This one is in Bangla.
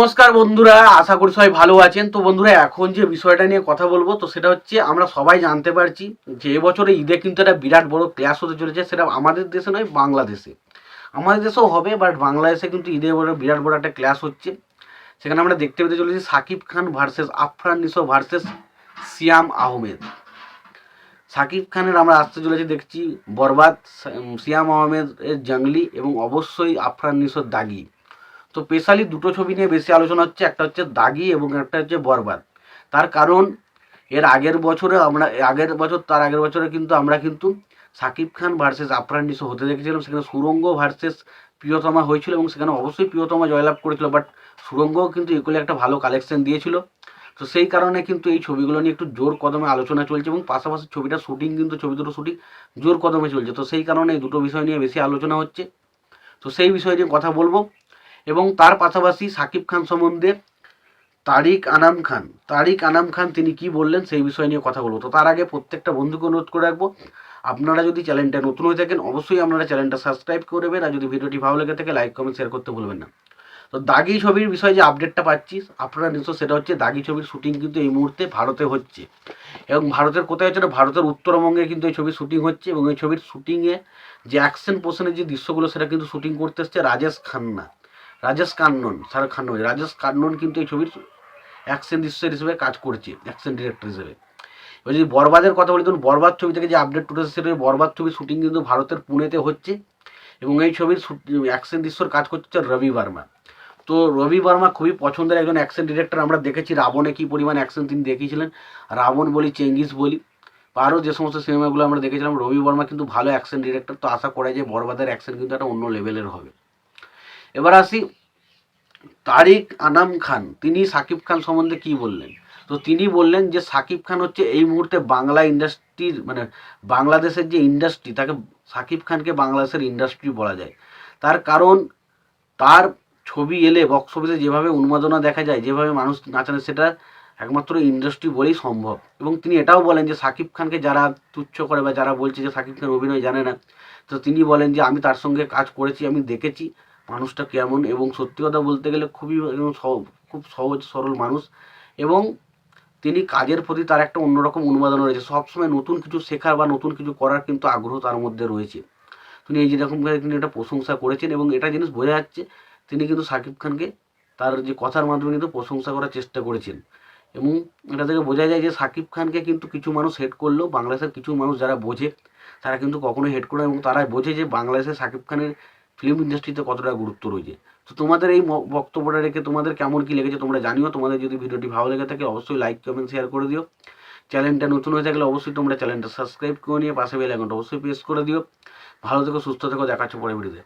নমস্কার বন্ধুরা, আশা করি সবাই ভালো আছেন। তো বন্ধুরা, এখন যে বিষয়টা নিয়ে কথা বলব, তো সেটা হচ্ছে আমরা সবাই জানতে পারছি যে এবছরে ঈদে কিন্তু একটা বিরাট বড় ক্লাস হতে চলেছে। সেটা আমাদের দেশে নয়, বাংলাদেশে। আমাদের দেশেও হবে বাট বাংলাদেশে কিন্তু ঈদে বড়, বিরাট বড় একটা ক্লাস হচ্ছে। সেখানে আমরা দেখতে পেতে চলেছি সাকিব খান ভার্সেস আফরান নিসো ভার্সেস সিয়াম আহমেদ। সাকিব খানের আমরা আসতে চলেছি, দেখছি বরবাদ সিয়াম আহমেদ এর জঙ্গলি এবং অবশ্যই আফরান নিসোর দাগি। তো স্পেশালি দুটো ছবি নিয়ে বেশি আলোচনা হচ্ছে, একটা হচ্ছে দাগি এবং একটা হচ্ছে বরবাদ। তার কারণ, এর আগের বছরে আমরা, আগের বছর, তার আগের বছরে কিন্তু আমরা কিন্তু সাকিব খান ভার্সেস আফরান নিসো হতে দেখেছিলাম। সেখানে সুরঙ্গ ভার্সেস প্রিয়তমা হয়েছিল এবং সেখানে অবশ্যই প্রিয়তমা জয়লাভ করেছিল বাট সুরঙ্গও কিন্তু এগুলো একটা ভালো কালেকশন দিয়েছিল। তো সেই কারণে কিন্তু এই ছবিগুলো নিয়ে একটু জোর কদমে আলোচনা চলছে এবং পাশাপাশি ছবিটা শুটিং কিন্তু, ছবি দুটো শুটিং জোর কদমে চলছে। তো সেই কারণে এই দুটো বিষয় নিয়ে বেশি আলোচনা হচ্ছে। তো সেই বিষয় নিয়ে কথা বলব। এবং তার পাশাপাশি সাকিব খান সম্বন্ধে তারিক আনাম খান। তারিক আনাম খান তিনি কি বললেন সেই বিষয় নিয়ে কথা বলব। তো তার আগে প্রত্যেকটা বন্ধুকে অনুরোধ করে রাখব, আপনারা যদি চ্যানেলটা নতুন হয়ে থাকেন, অবশ্যই আপনারা চ্যানেলটা সাবস্ক্রাইব করবেন আর যদি ভিডিওটি ভালো লেগে থাকে, লাইক, কমেন্ট শেয়ার করতে ভুলবেন না। তো দাগি ছবির বিষয়ে যে আপডেটটা পাচ্ছি, আপনারা নিশ্চয় সেটা হচ্ছে দাগি ছবির শুটিং কিন্তু এই মুহূর্তে ভারতে হচ্ছে। এবং ভারতের কোথায় হচ্ছে না, ভারতের উত্তরবঙ্গে কিন্তু এই ছবির শুটিং হচ্ছে এবং এই ছবির শুটিংয়ে যে অ্যাকশন পোর্শনের যে দৃশ্যগুলো, সেটা কিন্তু শুটিং করতে এসছে রাজেশ খান্না। রাজেশ কান্নন, শাহরুখ খান নয়, রাজেশ কান্নন কিন্তু এই ছবির অ্যাকশন দৃশ্যের হিসেবে কাজ করছে অ্যাকশন ডিরেক্টর হিসেবে। এবার যদি বরবাদের কথা বলি তখন বরবাদ ছবি থেকে যে আপডেট উঠেছে সেটা বরবাদ ছবির শুটিং কিন্তু ভারতের পুনেতে হচ্ছে এবং এই ছবির অ্যাকশন দৃশ্যর কাজ করছে রবি বর্মা। তো রবি বর্মা খুবই পছন্দের একজন অ্যাকশন ডিরেক্টর আমরা দেখেছি রাবণে কী পরিমাণ অ্যাকশন তিনি দেখিয়েছিলেন। রাবণ বলি, চেঙ্গিস বলি আরও যে সমস্ত সিনেমাগুলো আমরা দেখেছিলাম, রবি বর্মা কিন্তু ভালো অ্যাকশন ডিরেক্টর তো আশা করা যায় বরবাদের অ্যাকশন কিন্তু একটা অন্য লেভেলের হবে। এবার আসি তারিক আনাম খান। তিনি সাকিব খান সম্বন্ধে কি বললেন? তো তিনি বললেন যে, সাকিব খান হচ্ছে এই মুহূর্তে বাংলা ইন্ডাস্ট্রির মানে বাংলাদেশের যে ইন্ডাস্ট্রি, তাকে সাকিব খানকে বাংলাদেশের ইন্ডাস্ট্রি বলা যায়। তার কারণ, তার ছবি এলে, বক্স অফিসে যেভাবে উন্মাদনা দেখা যায়, যেভাবে মানুষ নাচানে, সেটা একমাত্র ইন্ডাস্ট্রি বলেই সম্ভব। এবং তিনি এটাও বলেন যে, সাকিব খানকে যারা তুচ্ছ করে বা যারা বলছে যে, সাকিব খান অভিনয় জানে না, তো তিনি বলেন যে, আমি তার সঙ্গে কাজ করেছি, আমি দেখেছি। মানুষটা কেমন এবং সত্যি কথা বলতে গেলে খুবই খুব সহজ, সরল মানুষ এবং তিনি কাজের প্রতি তার একটা অন্যরকম উন্মাদনা রয়েছে। সবসময় নতুন কিছু শেখার বা নতুন কিছু করার কিন্তু আগ্রহ তার মধ্যে রয়েছে। তিনি এই যেরকমভাবে তিনি এটা প্রশংসা করেছেন এবং এটা জিনিস বোঝা যাচ্ছে, তিনি কিন্তু সাকিব খানকে তার যে কথার মাধ্যমে কিন্তু প্রশংসা করার চেষ্টা করেছেন। এবং এটা থেকে বোঝা যায় যে সাকিব খানকে কিন্তু কিছু মানুষ হেড করলেও বাংলাদেশের কিছু মানুষ যারা বোঝে, তারা কিন্তু কখনোই হেড করে এবং তারা বোঝে যে বাংলাদেশে সাকিব খানের ফিল্ম ইন্ডাস্ট্রিতে কতটা গুরুত্ব রয়েছে? তো তোমাদের এই বক্তব্যটা রেখে তোমাদের কেমন কি লেগেছে তোমরা জানিও। তোমাদের যদি ভিডিওটি ভালো লেগে থাকে অবশ্যই লাইক কমেন্ট শেয়ার করে দিও। চ্যানেলটা নতুন হয়ে থাকলে অবশ্যই তোমরা চ্যানেলটা সাবস্ক্রাইব করে নিয়ে পাশে বেল অ্যাকাউন্ট অবশ্যই প্রেস করে দিও। ভালো থেকো, সুস্থ থেকো দেখাচ্ছ পরে ভিডিওতে